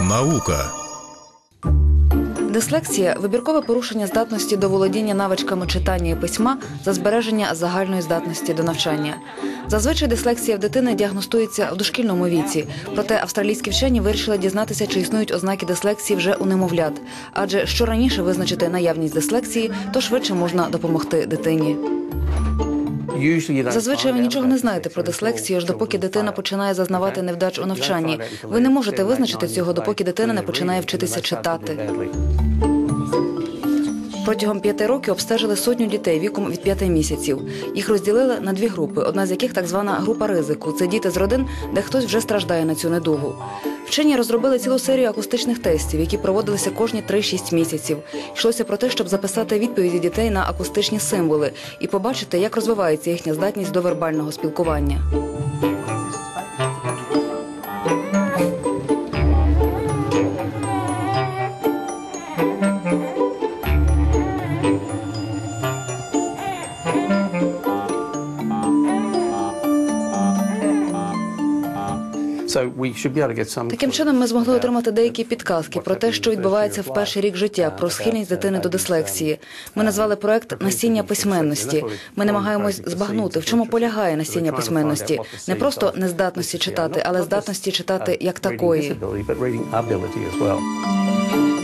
Наука. Дислексія вибіркове порушення здатності до володіння навичками читання і письма за збереження загальної здатності до навчання. Зазвичай дислексія в дитини діагностується в дошкільному віці. Проте австралійські вчені вирішили дізнатися, чи існують ознаки дислексії вже у немовлят. Адже що раніше визначити наявність дислексії, то швидше можна допомогти дитині. Зазвичай ви нічого не знаєте про дислексію, аж допоки дитина починає зазнавати невдач у навчанні. Ви не можете визначити цього, допоки дитина не починає вчитися читати. Протягом п'яти років обстежили сотню дітей віком від п'яти місяців. Їх розділили на дві групи, одна з яких так звана група ризику. Це діти з родин, де хтось вже страждає на цю недугу. Вчені розробили цілу серію акустичних тестів, які проводилися кожні 3-6 місяців. Йшлося про те, щоб записати відповіді дітей на акустичні символи і побачити, як розвивається їхня здатність до вербального спілкування. Таким чином ми змогли отримати деякі підказки про те, що відбувається в перший рік життя, про схильність дитини до дислексії. Ми назвали проект насіння письменності. Ми намагаємось збагнути, в чому полягає насіння письменності, не просто нездатності читати, але здатності читати як такої.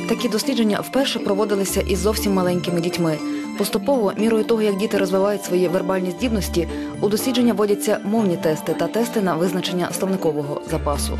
Такі дослідження вперше проводилися із зовсім маленькими дітьми. Поступово, мірою того, як діти розвивають свої вербальні здібності, у дослідження вводяться мовні тести та тести на визначення словникового запасу.